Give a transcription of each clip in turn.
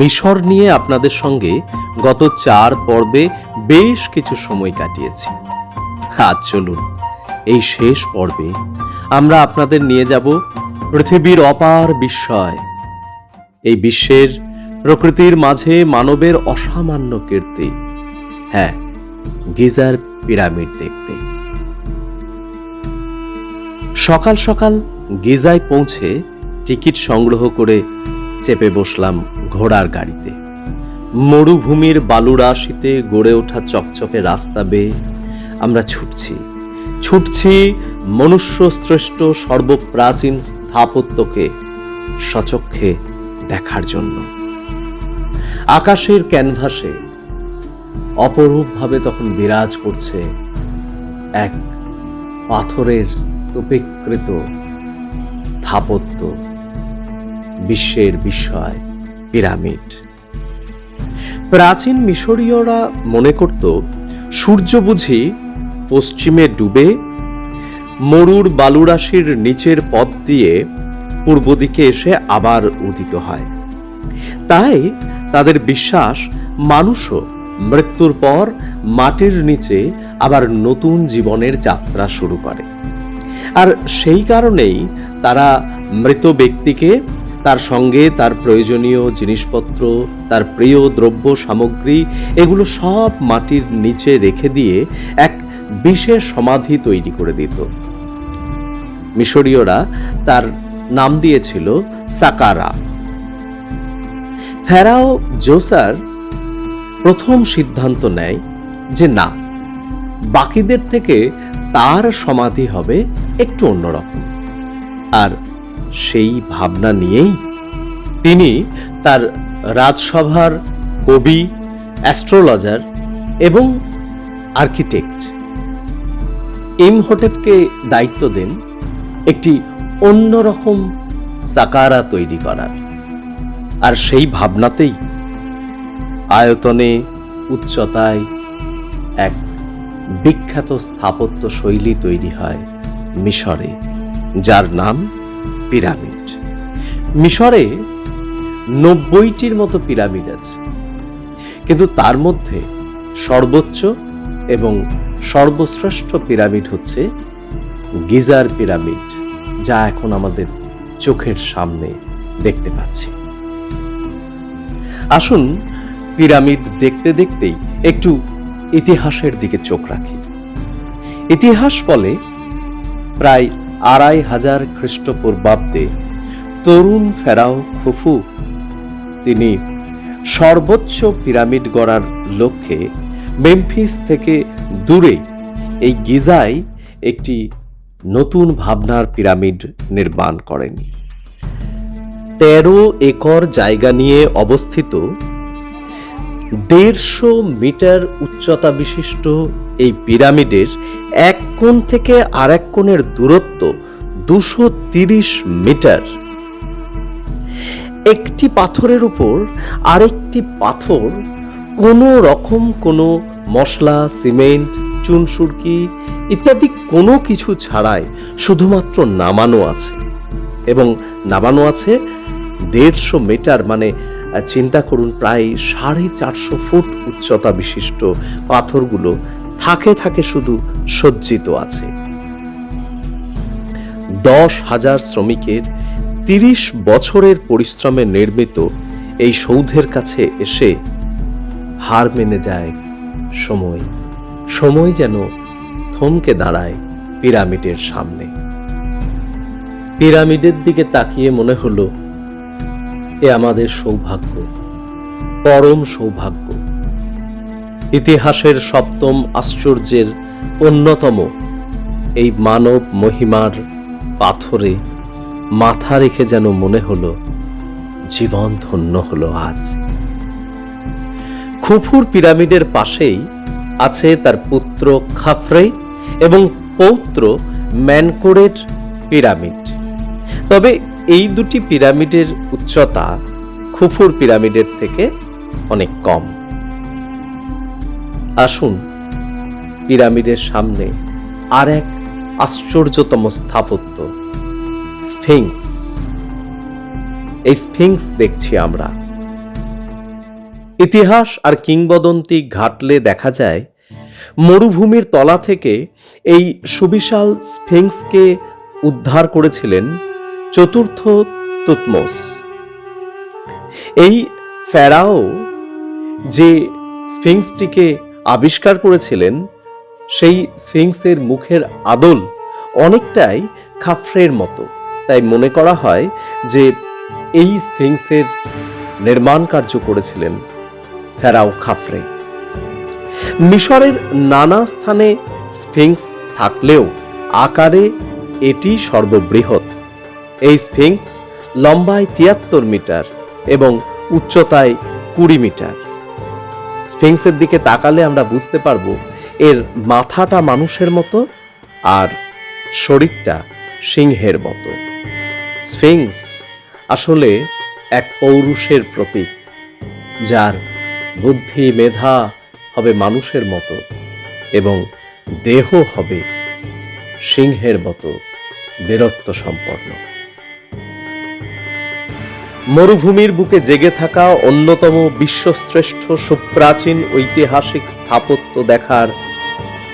মিশর নিয়ে আপনাদের সঙ্গে গত চার পর্বে বেশ কিছু সময় কাটিয়েছি। আজ চলুন, এই শেষ পর্বে আমরা আপনাদের নিয়ে যাব পৃথিবীর অপার বিস্ময়। এই বিশ্বের প্রকৃতির মাঝে মানবের অসামান্য কীর্তি। হ্যাঁ গিজার পিরামিড দেখতে। সকাল সকাল গিজায় পৌঁছে টিকিট সংগ্রহ করে চেপে বসলাম ঘোড়ার গাড়িতে। মরুভূমির বালুরাশিতে গড়ে ওঠা চকচকে রাস্তা বেয়ে আমরা ছুটছি। ছুটছি মনুষ্য শ্রেষ্ঠ সর্বপ্রাচীন স্থাপত্যকে সচক্ষে দেখার জন্য। আকাশের ক্যানভাসে অপরূপভাবে তখন বিরাজ করছে এক পাথরের স্তূপীকৃত স্থাপত্য। বিশ্বের বিস্ময় পিরামিড। প্রাচীন মিশরীয়রা মনে করত, সূর্য বুঝি পশ্চিমে ডুবে, মরুর বালুরাশির নিচের পথ দিয়ে পূর্ব দিকে এসে আবার উদিত হয়। তাই তাদের বিশ্বাস, মানুষও মৃত্যুর পর মাটির নিচে আবার নতুন জীবনের যাত্রা শুরু করে। আর সেই কারণেই তারা মৃত ব্যক্তিকে তার সঙ্গে তার প্রয়োজনীয় জিনিসপত্র, তার প্রিয় দ্রব্য সামগ্রী, এগুলো সব মাটির নিচে রেখে দিয়ে এক বিশেষ সমাধি তৈরি করে দিত। মিশরীয়রা তার নাম দিয়েছিল সাকারা। ফেরাও জোসার প্রথম সিদ্ধান্ত নেয় যে না, বাকিদের থেকে তার সমাধি হবে একটু অন্যরকম। আর সেই ভাবনা নিয়েই তিনি তার রাজসভার কবি, অ্যাস্ট্রোলজার এবং আর্কিটেক্ট ইমহোটেপকে দায়িত্ব দেন একটি অন্যরকম সাকারা তৈরি করার। আর সেই ভাবনাতেই আয়তনে, উচ্চতায় এক বিখ্যাত স্থাপত্য শৈলী তৈরি হয় মিশরে, যার নাম পিরামিড। মিশরে নব্বইটির মতো পিরামিড আছে। কিন্তু তার মধ্যে সর্বোচ্চ এবং সর্বশ্রেষ্ঠ পিরামিড হচ্ছে গিজার পিরামিড, যা এখন আমাদের চোখের সামনে দেখতে পাচ্ছি। আসুন পিরামিড দেখতে দেখতেই একটু ইতিহাসের দিকে চোখ রাখি। ইতিহাস বলে প্রায় আড়াই হাজার খ্রিস্টপূর্বাব্দে তরুণ ফেরাও খুফু। তিনি সর্বোচ্চ পিরামিড গড়ার লক্ষ্যে মেমফিস থেকে দূরে এই গিজায় একটি নতুন ভাবনার পিরামিড নির্মাণ করেন। তেরো একর জায়গা নিয়ে অবস্থিত দেড়শো মিটার উচ্চতা বিশিষ্ট এই পিরামিডের এক কোণ থেকে আরেক কোণের দূরত্ব দুশো তিরিশ মিটার। একটি পাথরের উপর আরেকটি পাথর, কোনো রকম কোনো মশলা, সিমেন্ট চুনসুরকি ইত্যাদি কোনো কিছু ছাড়াই শুধুমাত্র নামানো আছে এবং নামানো আছে দেড়শো মিটার মানে চিন্তা করুন, প্রায় সাড়ে চারশো ফুট উচ্চতা বিশিষ্ট পাথরগুলো থাকে থাকে শুধু সজ্জিত আছে। দশ হাজার শ্রমিকের তিরিশ বছরের পরিশ্রমে নির্মিত এই সৌধের কাছে এসে হার মেনে যায় সময়। সময় যেন থমকে দাঁড়ায় পিরামিডের সামনে। পিরামিডের দিকে তাকিয়ে মনে হলো, এ আমাদের সৌভাগ্য, পরম সৌভাগ্য। ইতিহাসের সপ্তম আশ্চর্যের অন্যতম এই মানব মহিমার পাথরে মাথা রেখে যেন মনে হলো, জীবন ধন্য হলো আজ। খুফুর পিরামিডের পাশেই আছে তার পুত্র খাফরে এবং পৌত্র ম্যানকোরের পিরামিড। তবে এই দুটি পিরামিডের উচ্চতা খুফুর পিরামিডের থেকে অনেক কম। আসুন, পিরামিডের সামনে আর এক আশ্চর্যতম স্থাপত্য, স্ফিংস। এই স্ফিংস দেখছি আমরা। ইতিহাস আর কিংবদন্তি ঘাটলে দেখা যায়, মরুভূমির তলা থেকে এই সুবিশাল স্ফিংসকে উদ্ধার করেছিলেন চতুর্থ তুতমোস। এই ফেরাও যে স্ফিংসটিকে আবিষ্কার করেছিলেন সেই স্ফিংসের মুখের আদল অনেকটাই খাফরের মতো। তাই মনে করা হয় যে এই স্ফিংসের নির্মাণ কার্য করেছিলেন ফেরাও খাফরে। মিশরের নানা স্থানে স্ফিংস থাকলেও আকারে এটি সর্ববৃহৎ। এই স্ফিংস লম্বায় তিয়াত্তর মিটার এবং উচ্চতায় কুড়ি মিটার। স্ফিংসের দিকে তাকালে আমরা বুঝতে পারব, এর মাথাটা মানুষের মতো আর শরীরটা সিংহের মতো। স্ফিংস আসলে এক পৌরুষের প্রতীক, যার বুদ্ধি মেধা হবে মানুষের মতো এবং দেহ হবে সিংহের মতো বীরত্ব সম্পন্ন। মরুভূমির বুকে জেগে থাকা অন্যতম বিশ্বশ্রেষ্ঠ সুপ্রাচীন ঐতিহাসিক স্থাপত্য দেখার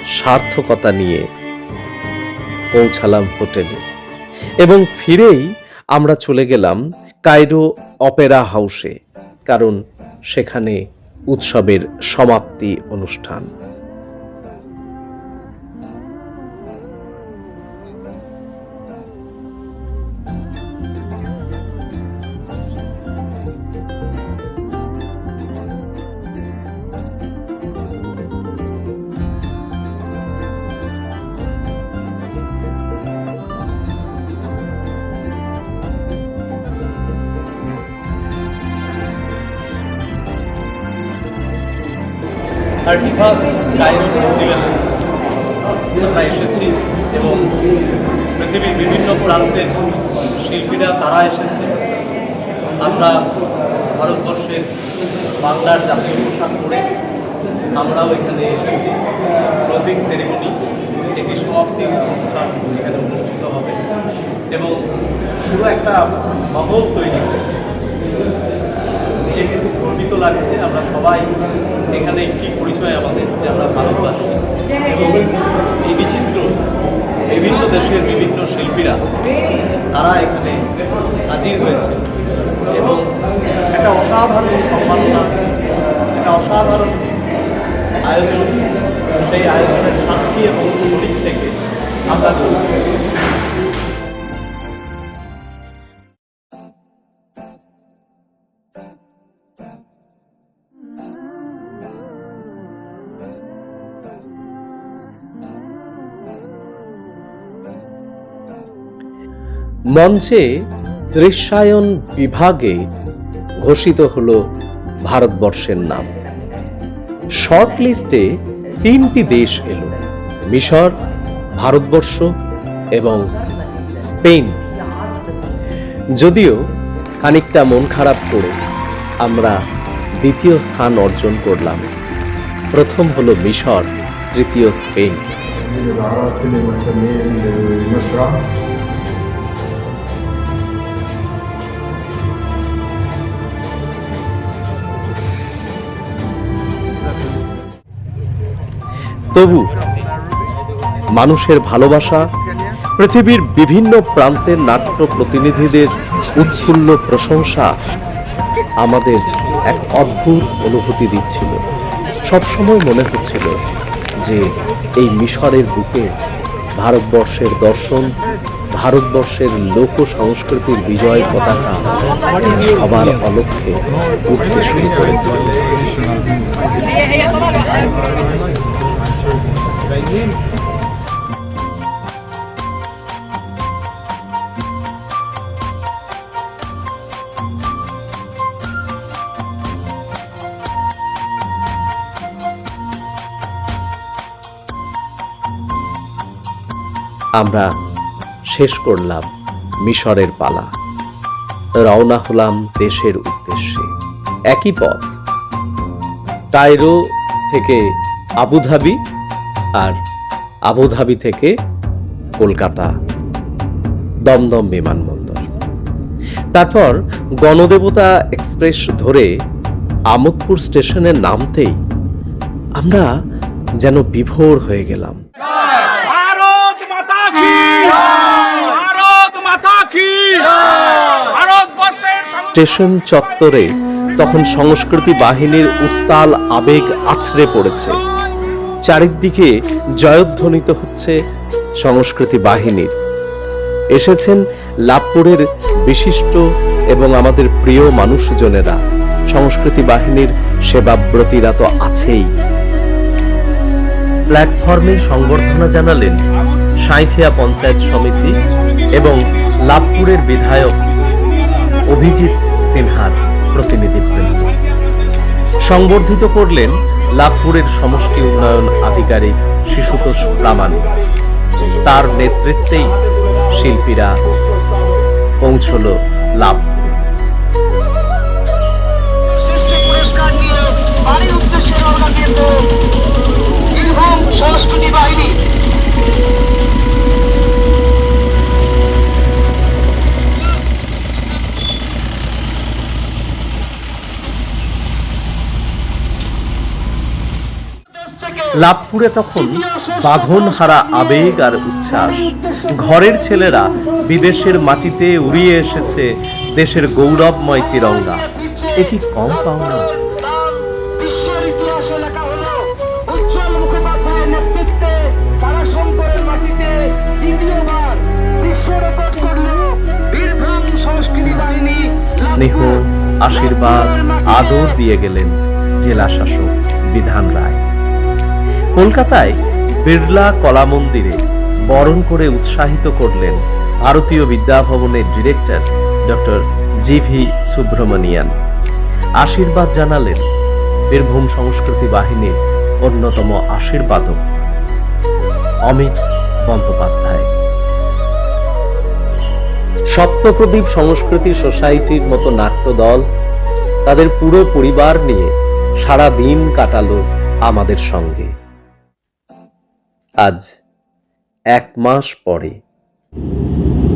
সার্থকতা নিয়ে পৌঁছালাম হোটেলে। এবং ফিরেই আমরা চলে গেলাম কায়রো অপেরা হাউসে, কারণ সেখানে উৎসবের সমাপ্তি অনুষ্ঠান। থার্টি ফার্স্ট কাইরো ফেস্টিভ্যাল আমরা এসেছি এবং পৃথিবীর বিভিন্ন প্রান্তের শিল্পীরা তারা এসেছে। আমরা ভারতবর্ষের বাংলার জাতীয় পোশাক পরে আমরাও এখানে এসেছি। ক্লোজিং সেরেমনি একটি সমাপ্তির অনুষ্ঠান এখানে অনুষ্ঠিত হবে। এবং পুরো একটা মহল তৈরি হয়েছে। নিজেকে খুব গর্বিত লাগছে আমরা সবাই এখানে একটি পরিচয় আমাদের, যে আমরা ভারতবাসী। এবং এই বিচিত্র বিভিন্ন দেশের বিভিন্ন শিল্পীরা, তারা এখানে হাজির হয়েছে। এবং একটা অসাধারণ সম্মাননা, একটা অসাধারণ আয়োজন, সেই আয়োজনের সাক্ষী এবং শরীর থেকে আমরা মঞ্চে দৃশ্যায়ন বিভাগে ঘোষিত হল ভারতবর্ষের নাম। শর্ট লিস্টে তিনটি দেশ এলো, মিশর, ভারতবর্ষ এবং স্পেন। যদিও খানিকটা মন খারাপ করে আমরা দ্বিতীয় স্থান অর্জন করলাম। প্রথম হলো মিশর, তৃতীয় স্পেন। তবু মানুষের ভালোবাসা পৃথিবীর বিভিন্ন প্রান্তের নাট্য প্রতিনিধিদের উৎফুল্ল প্রশংসা আমাদের এক অদ্ভুত অনুভূতি দিচ্ছিল। সবসময় মনে হচ্ছিল যে এই মিশরের বুকে ভারতবর্ষের দর্শন, ভারতবর্ষের লোক সংস্কৃতির বিজয় পতাকা সবার অলক্ষে উঠতে শুরু করেছে। আমরা শেষ করলাম মিশরের পালা। রওনা হলাম দেশের উদ্দেশ্যে। একই পথ। কায়রো থেকে আবুধাবি আর আবুধাবি থেকে কলকাতা। দমদম বিমানবন্দর। তারপর গণদেবতা এক্সপ্রেস ধরে আমোদপুর স্টেশনে নামতেই আমরা যেন বিভোর হয়ে গেলাম ভারত মাতা কি ভারত মাতা কি ভারতবর্ষের স্টেশন চত্বরে তখন সংস্কৃতি বাহিনীর উত্তাল আবেগ আছড়ে পড়েছে। চারিদিকে জয়ধ্বনিত হচ্ছে সংস্কৃতি বাহিনীর। এসেছেন লাভপুরের বিশিষ্ট এবং আমাদের প্রিয় মানুষজনেরা। সংস্কৃতি বাহিনীর সেবাব্রতীরা তো আছেই। প্ল্যাটফর্মে সংবর্ধনা জানালেন সাঁইথিয়া পঞ্চায়েত সমিতি এবং লাভপুরের বিধায়ক অভিজিৎ সিনহার প্রতিনিধিত্ব সংবর্ধিত করলেন লাভপুরের সমষ্টি উন্নয়ন আধিকারিক শিশুতোষ প্রামাণিক। তার নেতৃত্বেই শিল্পীরা পৌঁছল লাভপুরে। লাভপুরে তখন বাঁধন হারা আবেগ আর উচ্ছ্বাস। ঘরের ছেলেরা বিদেশের মাটিতে উড়িয়ে এসেছে দেশের গৌরবময় তিরঙ্গা। এ কি কম পাওনা? স্নেহ, আশীর্বাদ, আদর দিয়ে গেলেন জেলা শাসক বিধান রায়। কলকাতায় বিড়লা কলা মন্দিরে বরণ করে উৎসাহিত করলেন ভারতীয় বিদ্যাভবনের director doctor G V Subramanian. আশীর্বাদ জানালেন বীরভূম সংস্কৃতি বাহিনীর অন্যতম আশীর্বাদক অমিত বন্দ্যোপাধ্যায়। সপ্তপ্রদীপ সংস্কৃতি সোসাইটির মতো নাট্যদল তাদের পুরো পরিবার নিয়ে সারা দিন কাটালো আমাদের সঙ্গে। আজ, এক মাস পরে,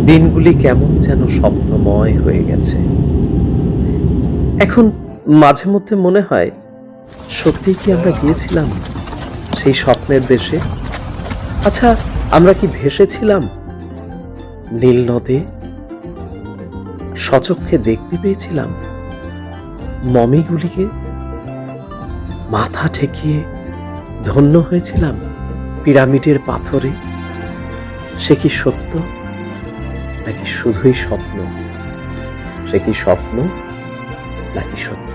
দিনগুলি কেমন যেন স্বপ্নময় হয়ে গেছে। এখন মাঝে মধ্যে মনে হয়, সত্যিই কি আমরা গিয়েছিলাম সেই স্বপ্নের দেশে? আচ্ছা আমরা কি ভেসেছিলাম নীল নদে? সচক্ষে দেখতে পেয়েছিলাম মমিগুলিকে? মাথা ঠেকিয়ে ধন্য হয়েছিলাম? পিরামিডের পাথরে? সে কি সত্য? নাকি শুধুই স্বপ্ন? সে কি স্বপ্ন? নাকি সত্য?